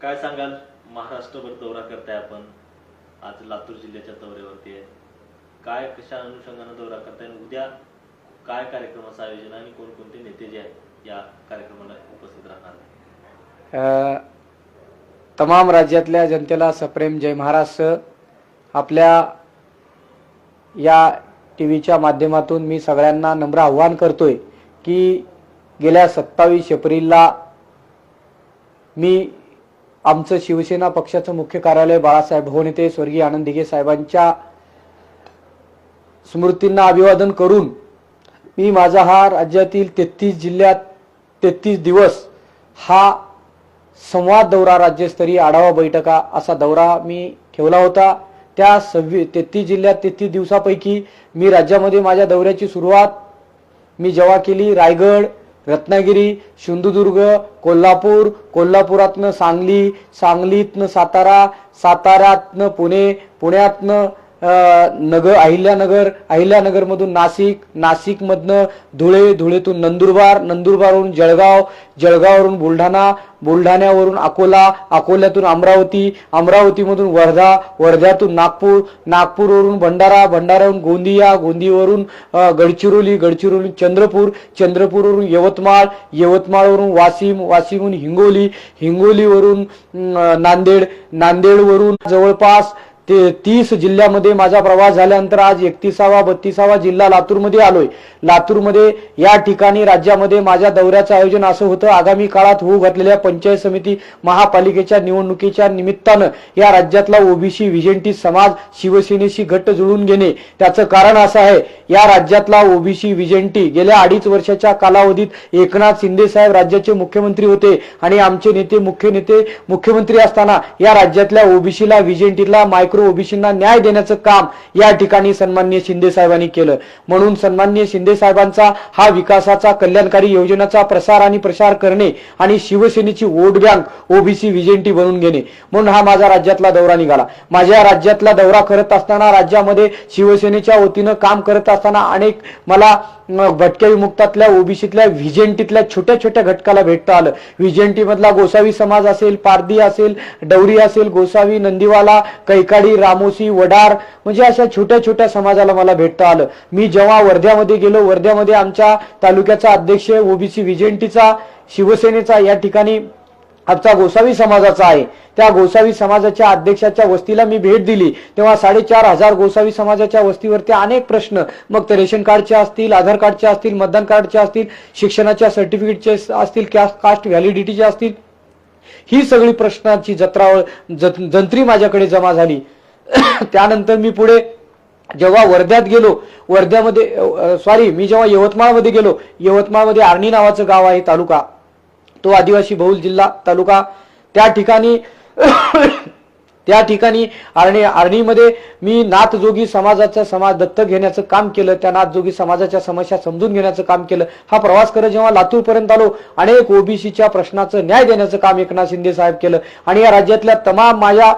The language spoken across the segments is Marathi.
काय सांगाल? महाराष्ट्रभर दौरा करताय आपण. आज लातूर जिल्ह्याच्या दौऱ्यावरती आहे. काय कशा अनुषंगाने दौरा करताय आणि उद्या काय कार्यक्रमाचं आयोजन आणि कोणकोणते नेते जे आहेत या कार्यक्रमाला उपस्थित राहणार तमाम राज्यातल्या जनतेला सप्रेम जय महाराष्ट्र आपल्या या टी व्हीच्या माध्यमातून मी सगळ्यांना नम्र आव्हान करतोय की गेल्या सत्तावीस एप्रिलला मी आमचं शिवसेना पक्षाचं मुख्य कार्यालय बाळासाहेब भवन स्वर्गीय आनंद दिघे साहेबांच्या स्मृतींना अभिवादन करून मी माझा हा राज्यातील तेहतीस जिल्ह्यात तेहतीस दिवस हा संवाद दौरा राज्यस्तरीय आढावा बैठका असा दौरा मी ठेवला होता. त्या सव्वी तेहतीस जिल्ह्यात तेहतीस दिवसापैकी मी राज्यामध्ये माझ्या दौऱ्याची सुरुवात मी जेव्हा केली रायगड रत्नागिरी सिंधुदुर्ग कोल्हापूर कोल्हापुरातनं सांगली सांगलीतनं सातारा साताऱ्यातनं पुणे पुण्यातनं नगर अहिल्यानगर अहिल्यानगरमधून नाशिक नाशिकमधनं धुळे धुळेतून नंदुरबार नंदुरबारवरून जळगाव जळगाववरून बुलढाणा बुलढाण्यावरून अकोला अकोल्यातून अमरावती अमरावतीमधून वर्धा वर्ध्यातून नागपूर नागपूरवरून भंडारा भंडाऱ्यावरून गोंदिया गोंदियावरून गडचिरोली गडचिरोली चंद्रपूर चंद्रपूरवरून यवतमाळ यवतमाळवरून वाशिम वाशिमहून हिंगोली हिंगोलीवरून नांदेड नांदेडवरून जवळपास ते तीस जिल्ह्यामध्ये माझा प्रवास झाल्यानंतर आज एकतीसावा बत्तीसावा जिल्हा लातूरमध्ये आलोय. लातूरमध्ये या ठिकाणी राज्यामध्ये माझ्या दौऱ्याचं आयोजन असं होतं. आगामी काळात होऊ घातलेल्या पंचायत समिती महापालिकेच्या निवडणुकीच्या निमित्तानं या राज्यातला ओबीसी विजेंटी समाज शिवसेनेशी घट्ट जुळून घेणे. त्याचं कारण असं आहे या राज्यातला ओबीसी विजेंटी गेल्या अडीच वर्षाच्या कालावधीत एकनाथ शिंदे साहेब राज्याचे मुख्यमंत्री होते आणि आमचे नेते मुख्य नेते मुख्यमंत्री असताना या राज्यातल्या ओबीसीला विजेंटीला मायक्रो ओबीसींना न्याय देण्याचं काम या ठिकाणी सन्मान्य शिंदे साहेबांनी केलं. म्हणून सन्मान्य शिंदे साहेबांचा हा विकासाचा कल्याणकारी योजनाचा प्रसार आणि प्रसार करणे आणि शिवसेनेची वोट बँक ओबीसी विजेंटी बनवून घेणे. म्हणून हा माझा राज्यातला दौरा निघाला. माझ्या राज्यातला दौरा करत असताना राज्यामध्ये शिवसेनेच्या वतीनं काम करत असताना अनेक मला भटक्या विमुक्तातल्या ओबीसीतल्या व्हिजेंटीतल्या छोट्या छोट्या घटकाला भेटता आलं. व्हिजेंटी मधला गोसावी समाज असेल पारदी असेल डवरी असेल गोसावी नंदीवाला कैकाडी रामोसी वडार म्हणजे अशा छोट्या छोट्या समाजाला मला भेटता आलं. मी जेव्हा वर्ध्यामध्ये गेलो वर्ध्यामध्ये आमच्या तालुक्याचा अध्यक्ष ओबीसी विजयंतीचा शिवसेनेचा या ठिकाणी आमचा गोसावी समाजाचा आहे. त्या गोसावी समाजाच्या अध्यक्षाच्या वस्तीला मी भेट दिली. तेव्हा साडेचार हजार गोसावी समाजाच्या वस्तीवरती अनेक प्रश्न. मग ते रेशन कार्डचे असतील आधार कार्डचे असतील मतदान कार्डचे असतील शिक्षणाच्या सर्टिफिकेटचे असतील कास्ट व्हॅलिडिटीचे असतील ही सगळी प्रश्नांची जत्रावळ जंत्री माझ्याकडे जमा झाली. त्यानंतर मी पुढे जेव्हा वर्ध्यात गेलो वर्ध्यामध्ये सॉरी मी जेव्हा यवतमाळमध्ये गेलो यवतमाळमध्ये आर्णी नावाचं गाव आहे तालुका. तो आदिवासी बहुल जिल्हा तालुका. त्या ठिकाणी या ठिकाणी आर्णी आर्णीमध्ये मी नाथजोगी समाजाचा समाज दत्तक घेण्याचं काम केलं त्या नाथजोगी समाजाच्या समस्या समजून घेण्याचं काम केलं. हा प्रवास करत जेव्हा लातूरपर्यंत आलो अनेक ओबीसीच्या प्रश्नाचं न्याय देण्याचं काम एकनाथ शिंदे साहेब केलं. आणि या राज्यातल्या तमाम माझ्या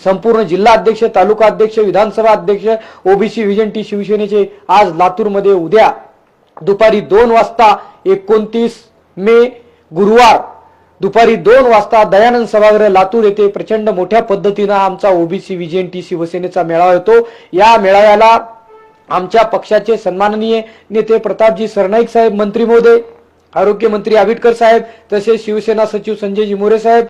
संपूर्ण जिल्हा अध्यक्ष तालुका अध्यक्ष विधानसभा अध्यक्ष ओबीसी विजंटी शिवसेनेचे आज लातूरमध्ये उद्या दुपारी दोन वाजता एकोणतीस मे गुरुवार दुपारी दोन वाजता दयानंद सभागृह लातूर येथे प्रचंड मोठ्या पद्धतीनं आमचा ओबीसी विजयंती शिवसेनेचा मेळावा होतो. या मेळाव्याला आमच्या पक्षाचे सन्माननीय नेते प्रतापजी सरनाईक साहेब मंत्री महोदय आरोग्यमंत्री आबिटकर साहेब तसेच शिवसेना सचिव संजयजी मोरे साहेब